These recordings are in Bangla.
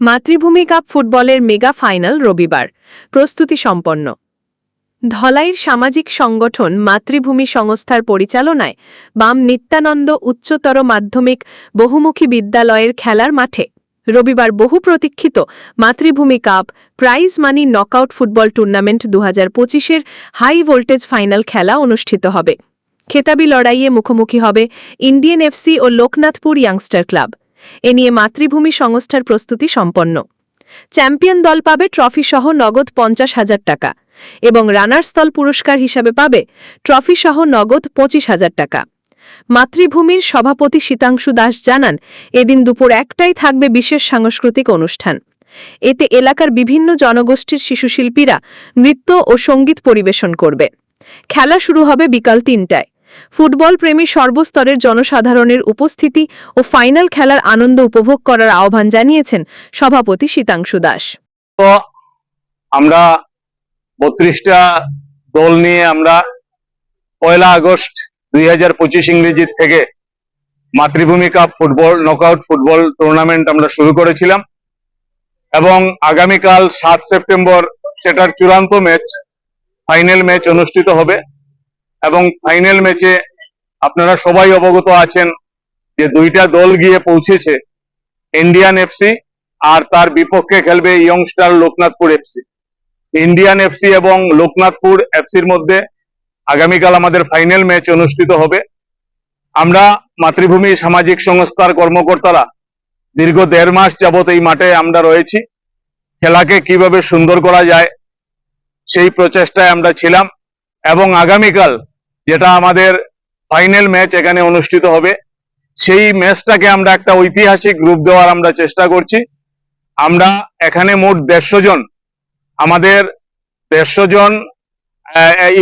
মাতৃভূমি কাপ ফুটবলের মেগা ফাইনাল রবিবার, প্রস্তুতি সম্পন্ন। ধলাইয়ের সামাজিক সংগঠন মাতৃভূমি সংস্থার পরিচালনায় বাম নিত্যানন্দ উচ্চতর মাধ্যমিক বহুমুখী বিদ্যালয়ের খেলার মাঠে রবিবার বহু প্রতীক্ষিত Matribhumi cup prize money knockout football tournament দু হাজার পঁচিশের হাই ভোল্টেজ ফাইনাল খেলা অনুষ্ঠিত হবে। খেতাবি লড়াইয়ে মুখোমুখি হবে ইন্ডিয়ান এফসি ও লোকনাথপুর ইয়াংস্টার ক্লাব। এ নিয়ে মাতৃভূমি সংস্থার প্রস্তুতি সম্পন্ন। চ্যাম্পিয়ন দল পাবে ট্রফিসহ নগদ পঞ্চাশ হাজার টাকা এবং রানার্স দল পুরস্কার হিসাবে পাবে ট্রফিসহ নগদ পঁচিশ হাজার টাকা। মাতৃভূমির সভাপতি শীতাংশু দাস জানান, এদিন দুপুর একটাই থাকবে বিশেষ সাংস্কৃতিক অনুষ্ঠান। এতে এলাকার বিভিন্ন জনগোষ্ঠীর শিশুশিল্পীরা নৃত্য ও সংগীত পরিবেশন করবে। খেলা শুরু হবে বিকাল তিনটায়। ফুটবল প্রেমী সর্বস্তরের জনসাধারণের উপস্থিতি ও ফাইনাল খেলার আনন্দ উপভোগ করার আহ্বান জানিয়েছেন সভাপতি শীতাংশু দাস। আমরা বত্রিশটা দল নিয়ে আমরা পয়লা আগস্ট দুই হাজার পঁচিশ ইংরেজির থেকে Matribhumi cup football knockout football tournament আমরা শুরু করেছিলাম এবং আগামীকাল সাত সেপ্টেম্বর সেটার চূড়ান্ত ম্যাচ ফাইনাল ম্যাচ অনুষ্ঠিত হবে। এবং ফাইনাল ম্যাচে আপনারা সবাই অবগত আছেন যে দুইটা দল গিয়ে পৌঁছেছে ইন্ডিয়ান এফসি আর তার বিপক্ষে খেলবে youngster Lokenathpur FC Indian FC এবং লোকনাথপুর এফসির মধ্যে আগামীকাল আমাদের ফাইনাল ম্যাচ অনুষ্ঠিত হবে। আমরা মাতৃভূমি সামাজিক সংস্থার কর্মকর্তারা দীর্ঘ দেড় মাস যাবত এই মাঠে আমরা রয়েছি। খেলাকে কীভাবে সুন্দর করা যায়, সেই প্রচেষ্টায় আমরা ছিলাম। এবং আগামীকাল যেটা আমাদের ফাইনাল ম্যাচ এখানে অনুষ্ঠিত হবে, সেই ম্যাচটাকে আমরা একটা ঐতিহাসিক রূপ দেওয়ার আমরা চেষ্টা করছি। আমরা এখানে মোট দেড়শো জন, আমাদের দেড়শো জন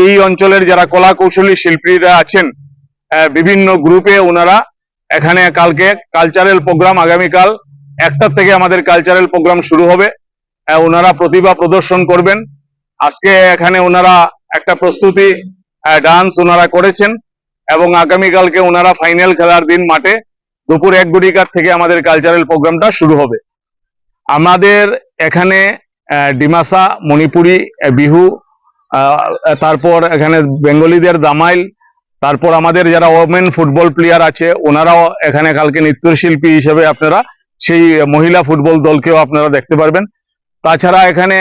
এই অঞ্চলের যারা কলা কৌশলী শিল্পীরা আছেন বিভিন্ন গ্রুপে ওনারা এখানে কালকে কালচারাল প্রোগ্রাম আগামীকাল একটার থেকে আমাদের কালচারাল প্রোগ্রাম শুরু হবে। ওনারা প্রতিভা প্রদর্শন করবেন। আজকে এখানে ওনারা একটা প্রস্তুতি ডান্স ওনারা করেছেন এবং আগামীকালকে ওনারা ফাইনাল খেলার দিন মাঠে দুপুর এক গুড়িকার থেকে আমাদের কালচারাল প্রোগ্রামটা শুরু হবে। আমাদের এখানে ডিমাসা, মণিপুরি বিহু তারপর এখানে বেঙ্গলিদের দামাইল, তারপর আমাদের যারা ওমেন ফুটবল প্লেয়ার আছে, ওনারাও এখানে কালকে নৃত্যশিল্পী হিসেবে আপনারা সেই মহিলা ফুটবল দলকেও আপনারা দেখতে পারবেন। তাছাড়া এখানে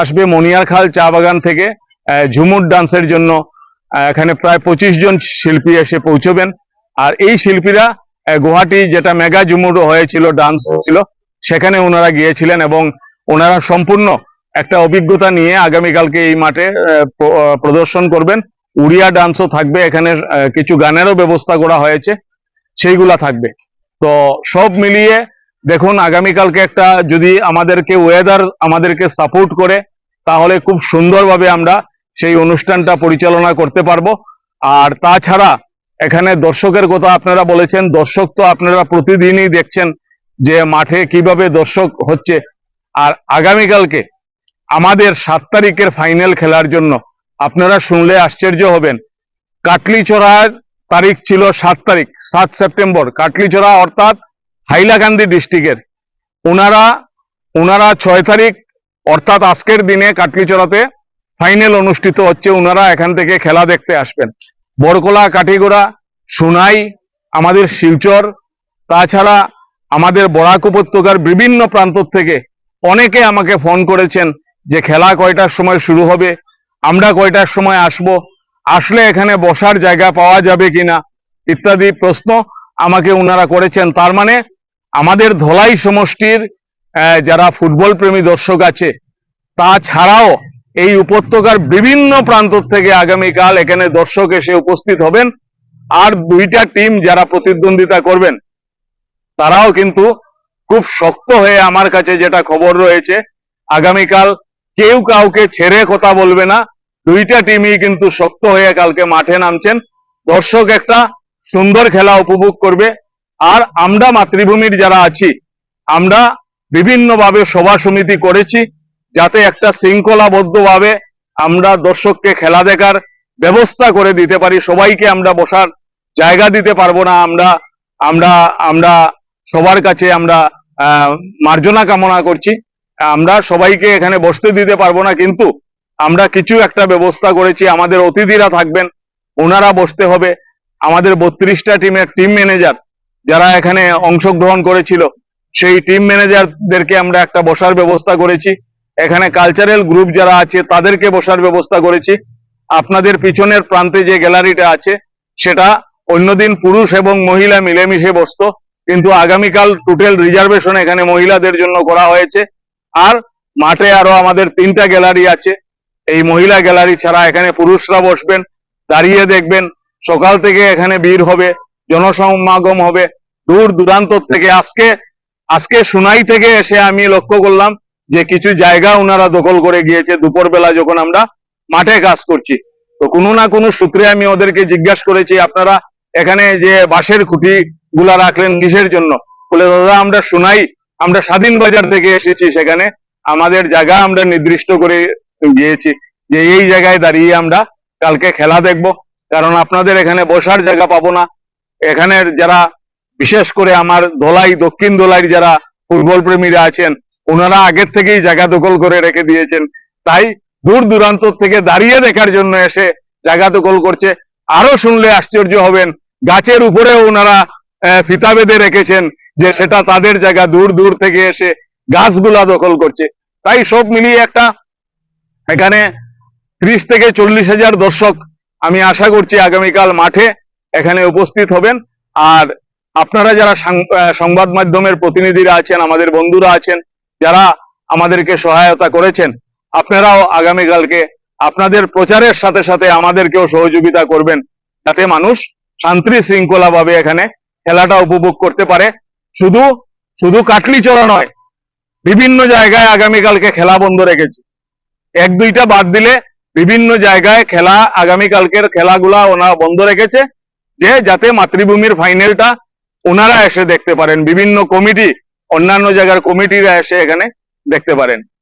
আসবে মনিয়ারখাল চা বাগান থেকে ঝুমুর ডান্সের জন্য এখানে প্রায় পঁচিশ জন শিল্পী এসে পৌঁছবেন। আর এই শিল্পীরা গুয়াহাটি যেটা মেগা ঝুমুর হয়েছিল ডান্স হয়েছিল, সেখানে ওনারা গিয়েছিলেন এবং ওনারা সম্পূর্ণ একটা অভিজ্ঞতা নিয়ে আগামীকালকে এই মাঠে প্রদর্শন করবেন। উড়িয়া ডান্সও থাকবে, এখানে কিছু গানেরও ব্যবস্থা করা হয়েছে, সেইগুলা থাকবে। তো সব মিলিয়ে দেখুন, আগামীকালকে একটা যদি আমাদেরকে ওয়েদার আমাদেরকে সাপোর্ট করে, তাহলে খুব সুন্দরভাবে আমরা সেই অনুষ্ঠানটা পরিচালনা করতে পারব। আর তাছাড়া এখানে দর্শকের কথা আপনারা বলেছেন, দর্শক তো আপনারা প্রতিদিনই দেখছেন যে মাঠে কীভাবে দর্শক হচ্ছে। আর আগামীকালকে আমাদের সাত তারিখের ফাইনাল খেলার জন্য আপনারা শুনলে আশ্চর্য হবেন। কাটলিচড়ার তারিখ ছিল সাত তারিখ, সাত সেপ্টেম্বর। কাটলিচড়া অর্থাৎ হাইলাকান্দি ডিস্ট্রিক্টের। ওনারা ওনারা ছয় তারিখ, অর্থাৎ আজকের দিনে কাটলিচড়াতে ফাইনাল অনুষ্ঠিত হচ্ছে ওনারা এখান থেকে খেলা দেখতে আসবেন। বরকলা, কাঠিগোড়া, সোনাই, আমাদের শিলচর, তাছাড়া আমাদের বরাক উপত্যকার বিভিন্ন প্রান্ত থেকে অনেকে আমাকে ফোন করেছেন যে খেলা কয়টার সময় শুরু হবে, আমরা কয়টার সময় আসব, আসলে এখানে বসার জায়গা পাওয়া যাবে কিনা ইত্যাদি প্রশ্ন আমাকে ওনারা করেছেন। তার মানে আমাদের ধলাই সমষ্টির যারা ফুটবল প্রেমী দর্শক আছে, তাছাড়াও এই উপত্যকার বিভিন্ন প্রান্ত থেকে আগামীকাল এখানে দর্শক এসে উপস্থিত হবেন। আর দুইটা টিম যারা প্রতিদ্বন্দ্বিতা করবেন, তারাও কিন্তু খুব শক্ত হয়ে আমার কাছে যেটা খবর রয়েছে, আগামীকাল কেউ কাউকে ছেড়ে কথা বলবে না। দুইটা টিমই কিন্তু শক্ত হয়ে কালকে মাঠে নামছেন। দর্শক একটা সুন্দর খেলা উপভোগ করবে। আর আমরা মাতৃভূমির যারা আছি, আমরা বিভিন্নভাবে সভা সমিতি করেছি। যাতে একটা শৃঙ্খলাবদ্ধভাবে আমরা দর্শককে খেলা দেখার ব্যবস্থা করে দিতে পারি, সবাইকে আমরা বসার জায়গা দিতে পারব না, আমরা আমরা আমরা সবার কাছে আমরা মার্জনা কামনা করছি। আমরা সবাইকে এখানে বসতে দিতে পারব না, কিন্তু আমরা কিছু একটা ব্যবস্থা করেছি, আমাদের অতিথিরা থাকবেন, ওনারা বসতে হবে। আমাদের বত্রিশটা টিমের টিম ম্যানেজার যারা এখানে অংশগ্রহণ করেছিল, সেই টিম ম্যানেজারদেরকে আমরা একটা বসার ব্যবস্থা করেছি। এখানে কালচারাল গ্রুপ যারা আছে, তাদেরকে বসার ব্যবস্থা করেছি। আপনাদের পিছনের প্রান্তে যে গ্যালারিটা আছে, সেটা অন্যদিন পুরুষ এবং মহিলা মিলেমিশে বসতো। কিন্তু আগামীকাল টোটাল রিজার্ভেশন এখানে মহিলাদের জন্য করা হয়েছে। আর মাঠে আরও আমাদের তিনটা গ্যালারি আছে। এই মহিলা গ্যালারি ছাড়া এখানে পুরুষরা বসবেন, দাঁড়িয়ে দেখবেন। সকাল থেকে এখানে ভিড় হবে, জনসমাগম হবে। দূর দূরান্ত থেকে আজকে আজকে সুনাই থেকে এসে আমি লক্ষ্য করলাম যে কিছু জায়গা ওনারা দখল করে গিয়েছে দুপুরবেলা যখন আমরা মাঠে কাজ করছি। তো কোনো না কোনো সূত্রে আমি ওদেরকে জিজ্ঞাসা করেছি, আপনারা এখানে যে বাঁশের খুঁটি গুলা রাখলেন কিসের জন্য? বলে, দাদা, আমরা শুনাই আমরা স্বাধীন বাজার থেকে এসেছি সেখানে। আমাদের জায়গা আমরা নির্দিষ্ট করে গিয়েছি যে এই জায়গায় দাঁড়িয়ে আমরা কালকে খেলা দেখব। কারণ আপনাদের এখানে বসার জায়গা পাবো না। এখানের যারা, বিশেষ করে আমার দোলাই, দক্ষিণ দোলাইয়ের যারা ফুটবল প্রেমীরা আছেন ওনারা আগের থেকেই জায়গা দখল করে রেখে দিয়েছেন। তাই দূর দূরান্ত থেকে দাঁড়িয়ে দেখার জন্য এসে জায়গা দখল করছে। আরও শুনলে আশ্চর্য হবেন, গাছের উপরে ওনারা ফিতা বেঁধে রেখেছেন যে সেটা তাদের জায়গা দূর দূর থেকে এসে গাছগুলা দখল করছে। তাই সব মিলিয়ে একটা, এখানে ত্রিশ থেকে চল্লিশ হাজার দর্শক আমি আশা করছি আগামীকাল মাঠে এখানে উপস্থিত হবেন। আর আপনারা যারা সংবাদ মাধ্যমের প্রতিনিধিরা আছেন, আমাদের বন্ধুরা আছেন যারা আমাদেরকে সহায়তা করেছেন, আপনারাও আগামীকালকে আপনাদের প্রচারের সাথে সাথে আমাদেরকেও সহযোগিতা করবেন, যাতে মানুষ শান্তি শৃঙ্খলা ভাবে এখানে খেলাটা উপভোগ করতে পারে। শুধু শুধু কাটলি চড়া নয়, বিভিন্ন জায়গায় আগামীকালকে খেলা বন্ধ রেখেছি। এক দুইটা বাদ দিলে বিভিন্ন জায়গায় খেলা আগামীকালকের খেলাগুলা ওনারা বন্ধ রেখেছে, যে যাতে মাতৃভূমির ফাইনালটা ওনারা এসে দেখতে পারেন। বিভিন্ন কমিটি অন্যান্য জায়গার কমিটিরা এসে এখানে দেখতে পারেন।